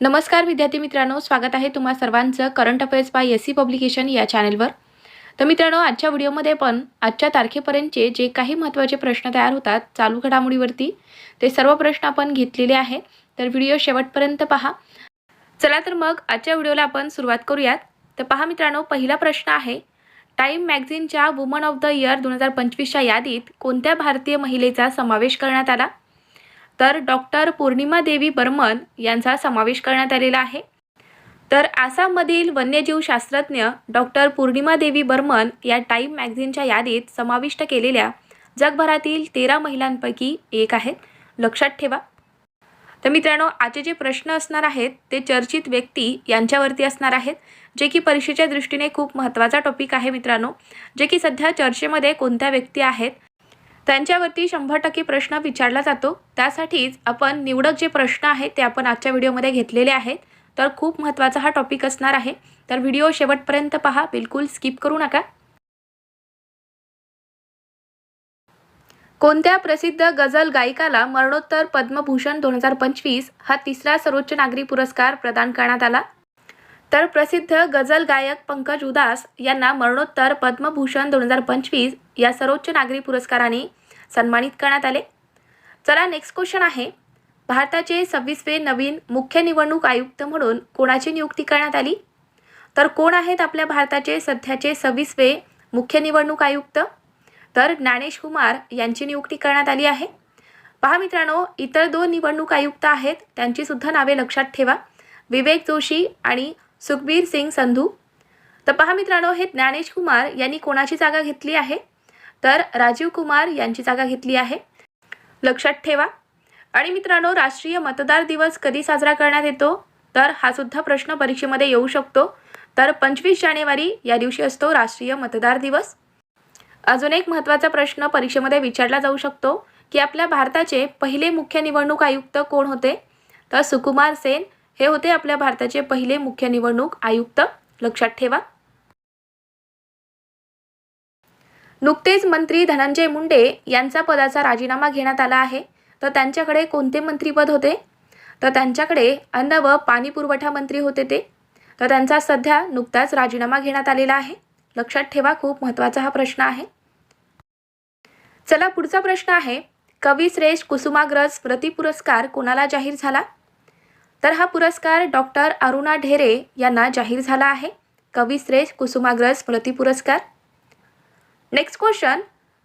नमस्कार विद्यार्थी मित्रांनो स्वागत आहे तुम्हा सर्वांचं current affairs by S C publication या चॅनलवर. तर मित्रांनो आजच्या व्हिडिओमध्ये पण आजच्या तारखेपर्यंतचे जे काही महत्त्वाचे प्रश्न तयार होतात चालू घडामोडीवरती ते सर्व प्रश्न आपण घेतलेले आहे तर व्हिडिओ शेवटपर्यंत पहा. चला तर मग आजच्या व्हिडिओला आपण सुरुवात करूयात. तर पहा मित्रांनो पहिला प्रश्न आहे टाईम मॅगझिनच्या वुमन ऑफ द इयर दोन हजार पंचवीसच्या यादीत कोणत्या भारतीय महिलेचा समावेश करण्यात आला? तर डॉक्टर पौर्णिमा देवी बर्मन यांचा समावेश करण्यात आलेला आहे. तर आसाममधील वन्यजीव शास्त्रज्ञ डॉक्टर पौर्णिमा देवी बर्मन या टाईम मॅगझिनच्या यादीत समाविष्ट केलेल्या जगभरातील तेरा महिलांपैकी एक आहेत. लक्षात ठेवा. तर मित्रांनो आजचे जे प्रश्न असणार आहेत ते चर्चित व्यक्ती यांच्यावरती असणार आहेत जे की परीक्षेच्या दृष्टीने खूप महत्त्वाचा टॉपिक आहे मित्रांनो जे की सध्या चर्चेमध्ये कोणत्या व्यक्ती आहेत त्यांच्यावरती शंभर टक्के प्रश्न विचारला जातो. त्यासाठीच आपण निवडक जे प्रश्न आहेत ते आपण आजच्या व्हिडिओमध्ये घेतलेले आहेत. तर खूप महत्त्वाचा हा टॉपिक असणार आहे. तर व्हिडिओ शेवटपर्यंत पहा. बिलकुल स्किप करू नका. कोणत्या प्रसिद्ध गझल गायिकाला मरणोत्तर पद्मभूषण दोन हजार पंचवीस हा तिसरा सर्वोच्च नागरी पुरस्कार प्रदान करण्यात आला? तर प्रसिद्ध गझल गायक पंकज उदास यांना मरणोत्तर पद्मभूषण दोन हजार पंचवीस या सर्वोच्च नागरी पुरस्काराने सन्मानित करण्यात आले. चला नेक्स्ट क्वेश्चन आहे. भारताचे सव्वीसवे नवीन मुख्य निवडणूक आयुक्त म्हणून कोणाची नियुक्ती करण्यात आली? तर कोण आहेत आपल्या भारताचे सध्याचे सव्वीसवे मुख्य निवडणूक आयुक्त? तर ज्ञानेश कुमार यांची नियुक्ती करण्यात आली आहे. पहा मित्रांनो इतर दोन निवडणूक आयुक्त आहेत त्यांची सुद्धा नावे लक्षात ठेवा. विवेक जोशी आणि सुखबीर सिंग संधू. तर पहा मित्रांनो हे ज्ञानेश कुमार यांनी कोणाची जागा घेतली आहे? तर राजीव कुमार यांची जागा घेतली आहे. लक्षात ठेवा. आणि मित्रांनो राष्ट्रीय मतदार दिवस कधी साजरा करण्यात येतो? तर हा सुद्धा प्रश्न परीक्षेमध्ये येऊ शकतो. तर पंचवीस जानेवारी या दिवशी असतो राष्ट्रीय मतदार दिवस. अजून एक महत्त्वाचा प्रश्न परीक्षेमध्ये विचारला जाऊ शकतो की आपल्या भारताचे पहिले मुख्य निवडणूक आयुक्त कोण होते? तर सुकुमार सेन हे होते आपल्या भारताचे पहिले मुख्य निवडणूक आयुक्त. लक्षात ठेवा. नुकतेच मंत्री धनंजय मुंडे यांचा पदाचा राजीनामा घेण्यात आला आहे. तर त्यांच्याकडे कोणते मंत्रीपद होते? तर त्यांच्याकडे अन्न व पाणी पुरवठा मंत्री होते ते. तर त्यांचा सध्या नुकताच राजीनामा घेण्यात आलेला आहे. लक्षात ठेवा खूप महत्त्वाचा हा प्रश्न आहे. चला पुढचा प्रश्न आहे. कवी श्रेष्ठ कुसुमाग्रज स्मृती पुरस्कार कोणाला जाहीर झाला? तर हा पुरस्कार डॉक्टर अरुणा ढेरे यांना जाहीर झाला आहे. कवी श्रेष्ठ कुसुमाग्रज स्मृती पुरस्कार. नेक्स्ट क्वेश्चन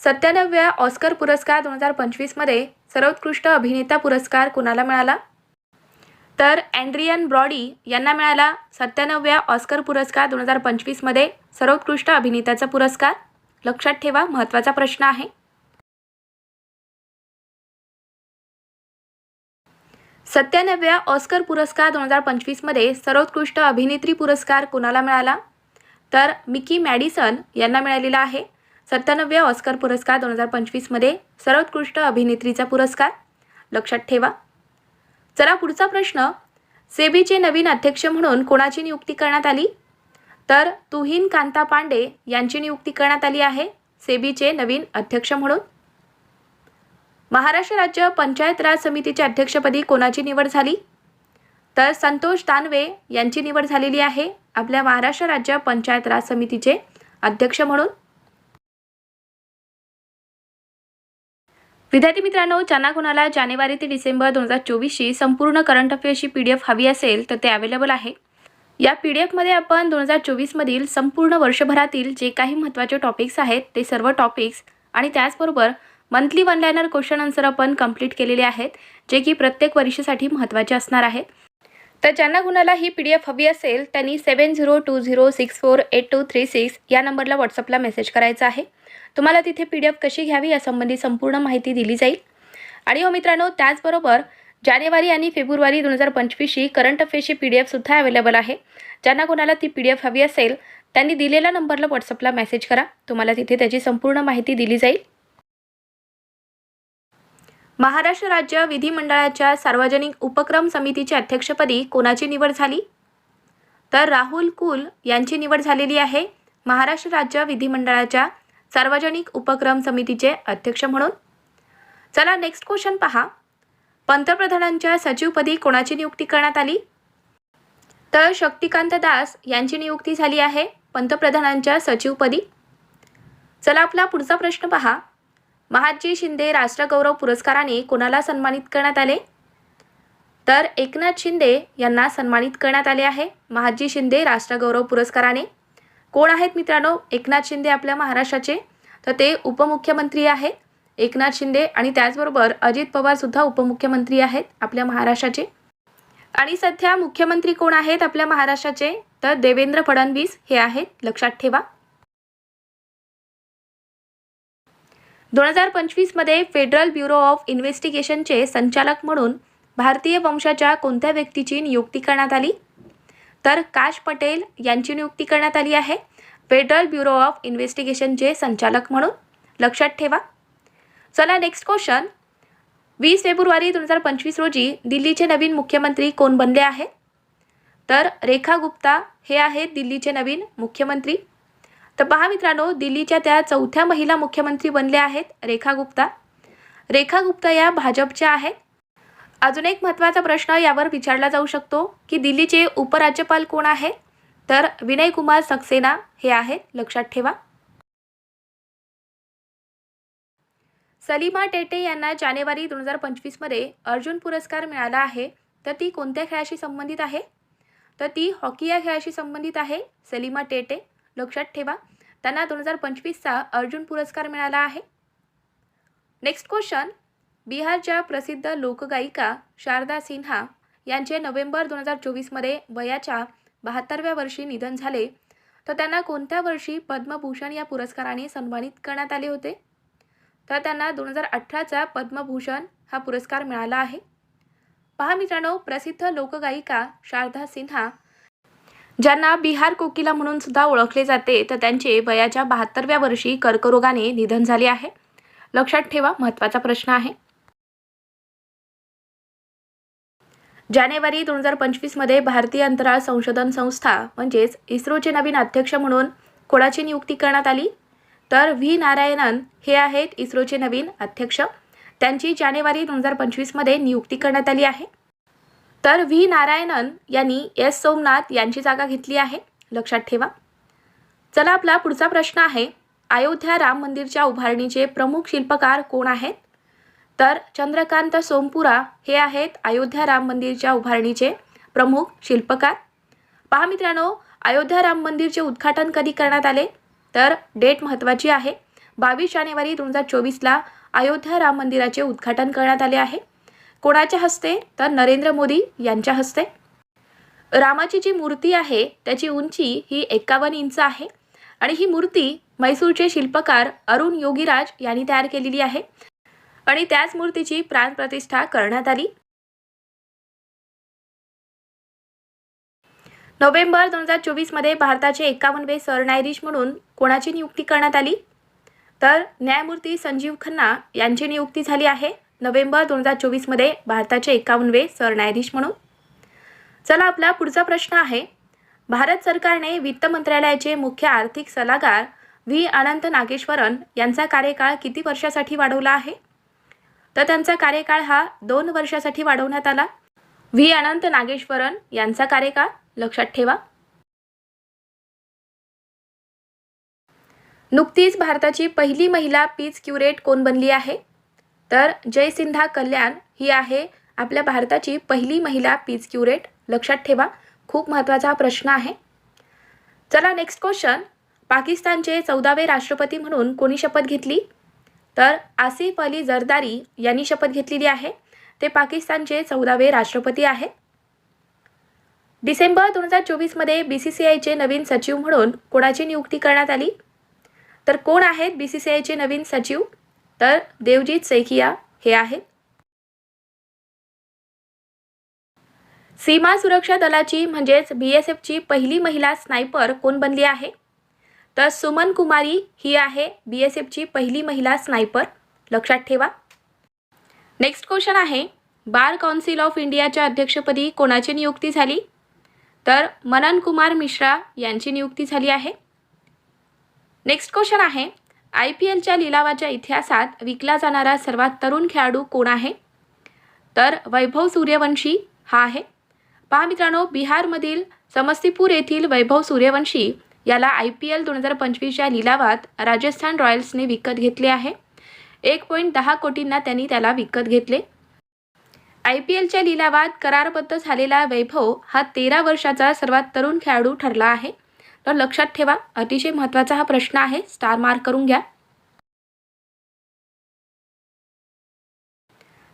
सत्त्याण्णव्या ऑस्कर पुरस्कार दोन हजार पंचवीसमध्ये सर्वोत्कृष्ट अभिनेता पुरस्कार कुणाला मिळाला? तर अँड्रियन ब्रॉडी यांना मिळाला सत्त्याण्णव्या ऑस्कर पुरस्कार दोन हजार पंचवीसमध्ये सर्वोत्कृष्ट अभिनेत्याचा पुरस्कार. लक्षात ठेवा महत्त्वाचा प्रश्न आहे. सत्त्याण्णव्या ऑस्कर पुरस्कार दोन हजार पंचवीसमध्ये सर्वोत्कृष्ट अभिनेत्री पुरस्कार कुणाला मिळाला? तर मिकी मॅडिसन यांना मिळालेला आहे. सत्त्याण्णव्या ऑस्कर पुरस्कार दोन हजार पंचवीसमध्ये सर्वोत्कृष्ट अभिनेत्रीचा पुरस्कार. लक्षात ठेवा. चला पुढचा प्रश्न. सेबीचे नवीन अध्यक्ष म्हणून कोणाची नियुक्ती करण्यात आली? तर तुहीन कांता पांडे यांची नियुक्ती करण्यात आली आहे सेबीचे नवीन अध्यक्ष म्हणून. महाराष्ट्र राज्य पंचायत राज समितीच्या अध्यक्षपदी कोणाची निवड झाली? तर संतोष दानवे यांची निवड झालेली आहे आपल्या महाराष्ट्र राज्य पंचायत राज समितीचे अध्यक्ष म्हणून. विद्यार्थी मित्रांनो ज्यांना कोणाला जानेवारी ते डिसेंबर दोन हजार चोवीसची संपूर्ण करंट अफेअर्सची पी डी एफ हवी असेल तर ते अवेलेबल आहे. या पी डी एफमध्ये आपण दोन हजार चोवीसमधील संपूर्ण वर्षभरातील जे काही महत्त्वाचे टॉपिक्स आहेत ते सर्व टॉपिक्स आणि त्याचबरोबर monthly one liner question answer आपण कंप्लीट केलेले आहेत जे की प्रत्येक परीक्षेसाठी महत्त्वाचे असणार आहेत. तर ज्यांना कुणाला ही पी डी एफ हवी असेल त्यांनी seven zero two zero six four eight two three six या नंबरला व्हॉट्सअपला मेसेज करायचा आहे. तुम्हाला तिथे पी डी एफ कशी घ्यावी यासंबंधी संपूर्ण माहिती दिली जाईल. आणि हो मित्रांनो त्याचबरोबर जानेवारी आणि फेब्रुवारी दोन हजार पंचवीसची करंट अफेअर्सची पी डी एफसुद्धा अवेलेबल आहे. ज्यांना कोणाला ती पी डी एफ हवी असेल त्यांनी दिलेल्या नंबरला व्हॉट्सअपला मेसेज करा. तुम्हाला तिथे त्याची संपूर्ण माहिती दिली जाईल. महाराष्ट्र राज्य विधिमंडळाच्या सार्वजनिक उपक्रम समितीच्या अध्यक्षपदी कोणाची निवड झाली? तर राहुल कुल यांची निवड झालेली आहे. महाराष्ट्र राज्य विधिमंडळाच्या सार्वजनिक उपक्रम समितीचे अध्यक्ष म्हणून. चला नेक्स्ट क्वेश्चन पहा. पंतप्रधानांच्या सचिवपदी कोणाची नियुक्ती करण्यात आली? तर शक्तिकांत दास यांची नियुक्ती झाली आहे पंतप्रधानांच्या सचिवपदी. चला आपला पुढचा प्रश्न पहा. महादजी शिंदे राष्ट्रगौरव पुरस्काराने कोणाला सन्मानित करण्यात आले? तर एकनाथ शिंदे यांना सन्मानित करण्यात आले आहे महादजी शिंदे राष्ट्रगौरव पुरस्काराने. कोण आहेत मित्रांनो? एकनाथ शिंदे आपल्या महाराष्ट्राचे. तर ते उपमुख्यमंत्री आहेत. एकनाथ शिंदे आणि त्याचबरोबर अजित पवारसुद्धा उपमुख्यमंत्री आहेत आपल्या महाराष्ट्राचे. आणि सध्या मुख्यमंत्री कोण आहेत आपल्या महाराष्ट्राचे? तर देवेंद्र फडणवीस हे आहेत. लक्षात ठेवा. दोन हजार पंचवीसमध्ये फेडरल ब्युरो ऑफ इन्व्हेस्टिगेशनचे संचालक म्हणून भारतीय वंशाच्या कोणत्या व्यक्तीची नियुक्ती करण्यात आली? तर काश पटेल यांची नियुक्ती करण्यात आली आहे. फेडरल ब्युरो ऑफ इन्व्हेस्टिगेशनचे संचालक म्हणून लक्षात ठेवा. चला नेक्स्ट क्वेश्चन वीस फेब्रुवारी दोन हजार पंचवीस रोजी दिल्लीचे नवीन मुख्यमंत्री कोण बनले आहे? तर रेखा गुप्ता हे आहेत दिल्लीचे नवीन मुख्यमंत्री. तर पहा मित्रांनो दिल्लीच्या त्या चौथ्या महिला मुख्यमंत्री बनल्या आहेत रेखा गुप्ता. रेखा गुप्ता या भाजपच्या आहेत. अजून एक महत्त्वाचा प्रश्न यावर विचारला जाऊ शकतो की दिल्लीचे उपराज्यपाल कोण आहेत तर विनय कुमार सक्सेना हे आहेत. लक्षात ठेवा. सलीमा टेटे यांना जानेवारी दोन हजार पंचवीसमध्ये अर्जुन पुरस्कार मिळाला आहे. तर ती कोणत्या खेळाशी संबंधित आहे? तर ती हॉकी या खेळाशी संबंधित आहे. सलीमा टेटे. लक्षात ठेवा. त्यांना दोन हजार पंचवीसचा अर्जुन पुरस्कार मिळाला आहे. Next question. बिहारच्या प्रसिद्ध लोकगायिका शारदा सिन्हा यांचे नोव्हेंबर दोन हजार चोवीसमध्ये वयाच्या बहात्तरव्या वर्षी निधन झाले. तर त्यांना कोणत्या वर्षी पद्मभूषण या पुरस्काराने सन्मानित करण्यात आले होते? तर त्यांना दोन हजार अठराचा पद्मभूषण हा पुरस्कार मिळाला आहे. पहा मित्रांनो प्रसिद्ध लोकगायिका शारदा सिन्हा ज्यांना बिहार कोकिला म्हणून सुद्धा ओळखले जाते तर त्यांचे वयाच्या बहात्तरव्या वर्षी कर्करोगाने निधन झाले आहे. लक्षात ठेवा महत्त्वाचा प्रश्न आहे. जानेवारी दोन हजार पंचवीसमध्ये भारतीय अंतराळ संशोधन संस्था म्हणजेच इस्रोचे नवीन अध्यक्ष म्हणून कोणाची नियुक्ती करण्यात आली? तर व्ही. नारायणन हे आहेत इस्रोचे नवीन अध्यक्ष. त्यांची जानेवारी दोन हजार पंचवीसमध्ये नियुक्ती करण्यात आली आहे. तर व्ही. नारायणन यांनी एस. सोमनाथ यांची जागा घेतली आहे. लक्षात ठेवा. चला आपला पुढचा प्रश्न आहे अयोध्या राम मंदिरच्या उभारणीचे प्रमुख शिल्पकार कोण आहेत? तर चंद्रकांत सोमपुरा हे आहेत अयोध्या राम मंदिरच्या उभारणीचे प्रमुख शिल्पकार. पहा मित्रांनो अयोध्या राम मंदिरचे उद्घाटन कधी करण्यात आले? तर डेट महत्त्वाची आहे. बावीस जानेवारी दोन हजार चोवीसला अयोध्या राम मंदिराचे उद्घाटन करण्यात आले आहे. कोणाच्या हस्ते? तर नरेंद्र मोदी यांच्या हस्ते. रामाची जी मूर्ती आहे त्याची उंची ही एकावन्न इंच आहे आणि ही मूर्ती मैसूरचे शिल्पकार अरुण योगीराज यांनी तयार केलेली आहे. आणि त्याच मूर्तीची प्राणप्रतिष्ठा करण्यात आली. नोव्हेंबर दोन हजार चोवीसमध्ये भारताचे एकावन्नवे सरन्यायाधीश म्हणून कोणाची नियुक्ती करण्यात आली? तर न्यायमूर्ती संजीव खन्ना यांची नियुक्ती झाली आहे नोव्हेंबर दोन हजार चोवीसमध्ये भारताचे एकावन्नवे सरन्यायाधीश म्हणून. चला आपला पुढचा प्रश्न आहे. भारत सरकारने वित्त मंत्रालयाचे मुख्य आर्थिक सल्लागार व्ही. अनंत नागेश्वरन यांचा कार्यकाळ किती वर्षासाठी वाढवला आहे? तर त्यांचा कार्यकाळ हा दोन वर्षासाठी वाढवण्यात आला. व्ही. अनंत नागेश्वरन यांचा कार्यकाळ लक्षात ठेवा. नुकतीच भारताची पहिली महिला पीच क्युरेट कोण बनली आहे? तर जयसिंधा कल्याण ही आहे आपल्या भारताची पहिली महिला पीच क्युरेट. लक्षात ठेवा खूप महत्त्वाचा हा प्रश्न आहे. चला नेक्स्ट क्वेश्चन पाकिस्तानचे चौदावे राष्ट्रपती म्हणून कोणी शपथ घेतली? तर आसिफ अली जरदारी यांनी शपथ घेतलेली आहे. ते पाकिस्तानचे चौदावे राष्ट्रपती आहेत. डिसेंबर दोन हजार चोवीसमध्ये बी सी सी आयचे नवीन सचिव म्हणून कोणाची नियुक्ती करण्यात आली? तर कोण आहेत बी सी सी आयचे नवीन सचिव? तर देवजीत सैकिया हे आहेत. सीमा सुरक्षा दलाची म्हणजेच बी एस एफची पहिली महिला स्नायपर कोण बनली आहे? तर सुमन कुमारी ही आहे बी एस एफची पहिली महिला स्नायपर लक्षात ठेवा. नेक्स्ट क्वेश्चन आहे बार काउन्सिल ऑफ इंडियाच्या अध्यक्षपदी कोणाची नियुक्ती झाली? तर मनन कुमार मिश्रा यांची नियुक्ती झाली आहे. नेक्स्ट क्वेश्चन आहे आय पी एलच्या लिलावाच्या इतिहासात विकला जाणारा सर्वात तरुण खेळाडू कोण आहे? तर वैभव सूर्यवंशी हा आहे. पहा मित्रांनो बिहारमधील समस्तीपूर येथील वैभव सूर्यवंशी याला आय पी एल दोन हजार पंचवीसच्या लिलावात राजस्थान रॉयल्सने विकत घेतले आहे. एक पॉईंट दहा कोटींना त्यांनी त्याला विकत घेतले. आय पी एलच्या लिलावात करारबद्ध झालेला वैभव हा तेरा वर्षाचा सर्वात तरुण खेळाडू ठरला आहे. तर लक्षात ठेवा अतिशय महत्त्वाचा हा प्रश्न आहे. स्टार मार्क करून घ्या.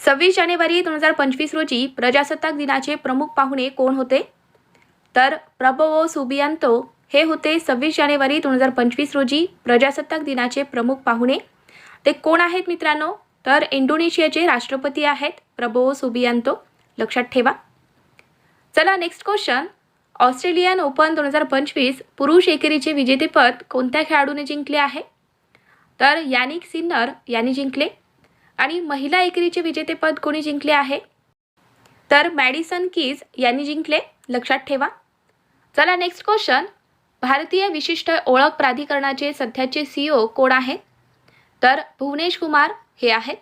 सव्वीस जानेवारी दोन हजार पंचवीस रोजी प्रजासत्ताक दिनाचे प्रमुख पाहुणे कोण होते? तर प्रबोवो सुबियांतो हे होते सव्वीस जानेवारी दोन हजार पंचवीस रोजी प्रजासत्ताक दिनाचे प्रमुख पाहुणे. ते कोण आहेत मित्रांनो? तर इंडोनेशियाचे राष्ट्रपती आहेत प्रबोवो सुबियांतो. लक्षात ठेवा. चला नेक्स्ट क्वेश्चन ऑस्ट्रेलियन ओपन दोन हजार पंचवीस पुरुष एकेरीचे विजेतेपद कोणत्या खेळाडूने जिंकले आहे? तर यानिक सिन्नर यांनी जिंकले. आणि महिला एकेरीचे विजेतेपद कोणी जिंकले आहे? तर मॅडिसन कीज यांनी जिंकले. लक्षात ठेवा. चला नेक्स्ट क्वेश्चन भारतीय विशिष्ट ओळख प्राधिकरणाचे सध्याचे सीईओ कोण आहेत? तर भुवनेश कुमार हे आहेत.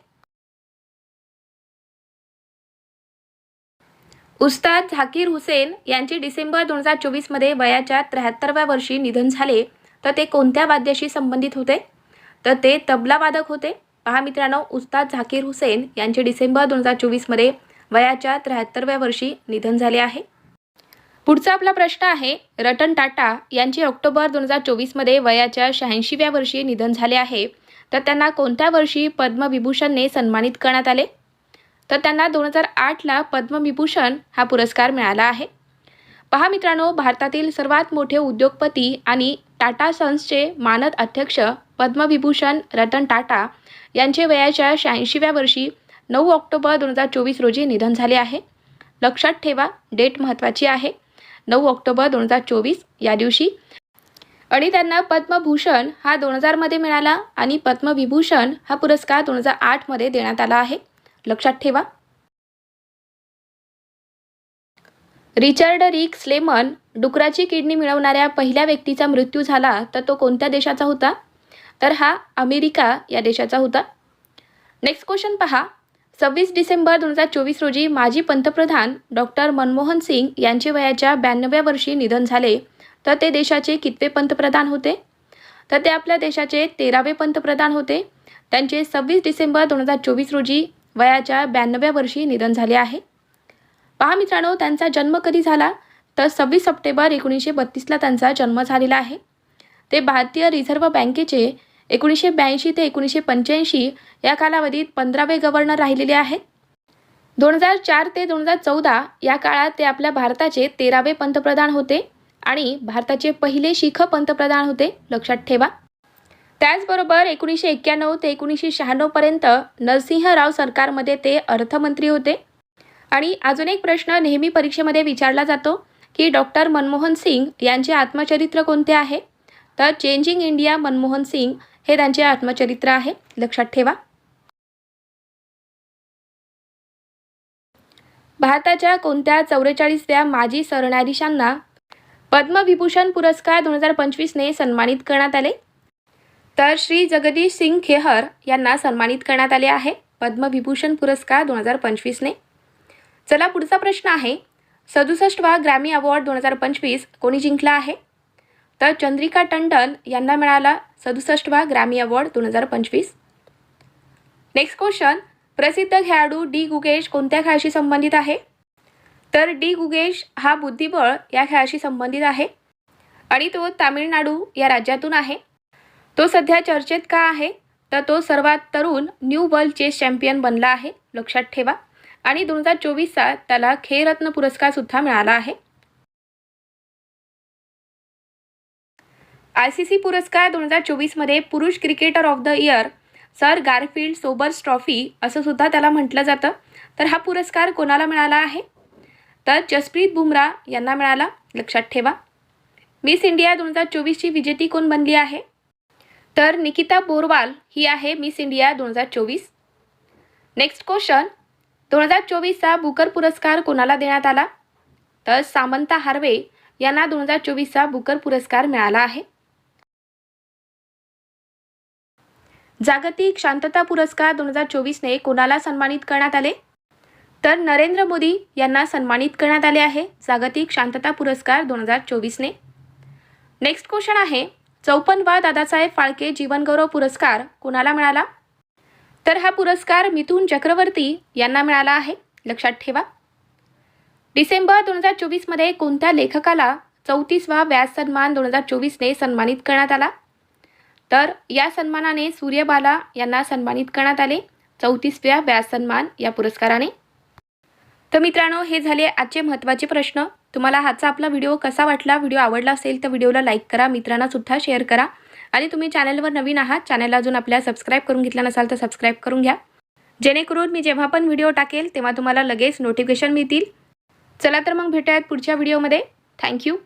उस्ताद झाकीर हुसेन यांचे डिसेंबर दोन हजार चोवीसमध्ये वयाच्या त्र्याहत्तरव्या वर्षी निधन झाले. तर ते कोणत्या वाद्याशी संबंधित होते? तर ते तबलावादक होते. पहा मित्रांनो उस्ताद झाकीर हुसेन यांचे डिसेंबर दोन हजार चोवीसमध्ये वयाच्या त्र्याहत्तरव्या वर्षी निधन झाले आहे. पुढचा आपला प्रश्न आहे रतन टाटा यांचे ऑक्टोबर दोन हजार चोवीसमध्ये वयाच्या शहाऐंशीव्या वर्षी निधन झाले आहे. तर त्यांना कोणत्या वर्षी पद्मविभूषणने सन्मानित करण्यात आले? तर त्यांना दोन हजार आठला पद्मविभूषण हा पुरस्कार मिळाला आहे. पहा मित्रांनो भारतातील सर्वात मोठे उद्योगपती आणि टाटा सन्सचे मानद अध्यक्ष पद्मविभूषण रतन टाटा यांचे वयाच्या शहाऐंशीव्या वर्षी नऊ ऑक्टोबर दोन हजार चोवीस रोजी निधन झाले आहे. लक्षात ठेवा डेट महत्त्वाची आहे. नऊ ऑक्टोबर दोन हजार चोवीस या दिवशी. आणि त्यांना पद्मभूषण हा दोन हजारमध्ये मिळाला आणि पद्मविभूषण हा पुरस्कार दोन हजार आठमध्ये देण्यात आला आहे. लक्षात ठेवा. रिचर्ड रिक स्लेमन डुकराची किडनी मिळवणाऱ्या पहिल्या व्यक्तीचा मृत्यू झाला तर तो कोणत्या देशाचा होता? तर हा अमेरिका या देशाचा होता. नेक्स्ट क्वेश्चन पहा. सव्वीस डिसेंबर दोन हजार चोवीस रोजी माजी पंतप्रधान डॉक्टर मनमोहन सिंग यांचे वयाच्या ब्याण्णव्या वर्षी निधन झाले. तर ते देशाचे कितवे पंतप्रधान होते? तर ते आपल्या देशाचे तेरावे पंतप्रधान होते. त्यांचे सव्वीस डिसेंबर दोन हजार चोवीस रोजी वयाच्या ब्याण्णव्या वर्षी निधन झाले आहे. पहा मित्रांनो त्यांचा जन्म कधी झाला? तर सव्वीस सप्टेंबर एकोणीसशे बत्तीसला त्यांचा जन्म झालेला आहे. ते भारतीय रिझर्व्ह बँकेचे एकोणीसशे ब्याऐंशी ते एकोणीसशे पंच्याऐंशी या कालावधीत पंधरावे गव्हर्नर राहिलेले आहेत. दोन हजार चार ते दोन हजार चौदा या काळात ते आपल्या भारताचे तेरावे पंतप्रधान होते आणि भारताचे पहिले शिख पंतप्रधान होते लक्षात ठेवा. त्याचबरोबर एकोणीसशे एक्क्याण्णव ते एकोणीसशे शहाण्णवपर्यंत नरसिंहराव सरकारमध्ये ते अर्थमंत्री होते. आणि अजून एक प्रश्न नेहमी परीक्षेमध्ये विचारला जातो की डॉक्टर मनमोहन सिंग यांचे आत्मचरित्र कोणते आहे? तर चेंजिंग इंडिया मनमोहन सिंग हे त्यांचे आत्मचरित्र आहे. लक्षात ठेवा. भारताच्या कोणत्या चौवेचाळीसव्या माजी सरन्यायाधीशांना पद्मविभूषण पुरस्कार दोन हजार पंचवीसने सन्मानित करण्यात आले? तर श्री जगदीश सिंग खेहर यांना सन्मानित करण्यात आले आहे. पद्मविभूषण पुरस्कार दोन हजार पंचवीसने. चला पुढचा प्रश्न आहे. सदुसष्टवा ग्रॅमी अवॉर्ड दोन हजार पंचवीस कोणी जिंकला आहे? तर चंद्रिका टंडन यांना मिळाला सदुसष्टवा ग्रॅमी अवॉर्ड दोन हजार पंचवीस. नेक्स्ट क्वेश्चन प्रसिद्ध खेळाडू डी गुगेश कोणत्या खेळाशी संबंधित आहे? तर डी गुगेश हा बुद्धिबळ या खेळाशी संबंधित आहे आणि तो तामिळनाडू या राज्यातून आहे. तो सध्या चर्चेत का आहे? तर तो सर्वात तरुण न्यू वर्ल्ड चेस चॅम्पियन बनला आहे लक्षात ठेवा. आणि दोन हजार चोवीसचा त्याला खेळरत्न पुरस्कारसुद्धा मिळाला आहे. आय सी सी पुरस्कार दोन हजार चोवीसमध्ये पुरुष cricketer of the year sir Garfield Sobers trophy असं सुद्धा त्याला म्हटलं जातं. तर हा पुरस्कार कोणाला मिळाला आहे? तर जसप्रीत बुमराह यांना मिळाला. लक्षात ठेवा. मिस इंडिया दोन हजार चोवीसची विजेती कोण बनली आहे? तर निकिता बोरवाल ही आहे मिस इंडिया दोन हजार चोवीस. Next question. दोन हजार चोवीसचा बुकर पुरस्कार कोणाला देण्यात आला? तर सामंता हार्वे यांना दोन हजार चोवीसचा बुकर पुरस्कार मिळाला आहे. जागतिक शांतता पुरस्कार दोन हजार चोवीसने कोणाला सन्मानित करण्यात आले? तर नरेंद्र मोदी यांना सन्मानित करण्यात आले आहे जागतिक शांतता पुरस्कार दोन हजार चोवीसने. नेक्स्ट क्वेश्चन आहे चौपन्नवा दादासाहेब फाळके जीवनगौरव पुरस्कार कोणाला मिळाला? तर हा पुरस्कार मिथुन चक्रवर्ती यांना मिळाला आहे लक्षात ठेवा. डिसेंबर दोन हजार चोवीसमध्ये कोणत्या लेखकाला चौतीसवा व्यास सन्मान दोन हजार चोवीसने सन्मानित करण्यात आला? तर या सन्मानाने सूर्यबाला यांना सन्मानित करण्यात आले. चौतीसव्या व्यास सन्मान या पुरस्काराने. तर मित्रांनो हे झाले आजचे महत्त्वाचे प्रश्न. तुम्हाला हाचा आपला व्हिडिओ कसा वाटला व्हिडिओ आवडला असेल तर व्हिडिओला लाईक करा मित्रांना सुद्धा शेअर करा. आणि तुम्ही चॅनलवर नवीन आहात चॅनलला अजून आपल्या सबस्क्राईब करून घेतला नसाल तर सबस्क्राईब करून घ्या. जेणेकरून मी जेव्हा पण व्हिडिओ टाकेल तेव्हा तुम्हाला लगेच नोटिफिकेशन मिळतील. चला तर मग भेटूयात पुढच्या व्हिडिओमध्ये. थँक्यू.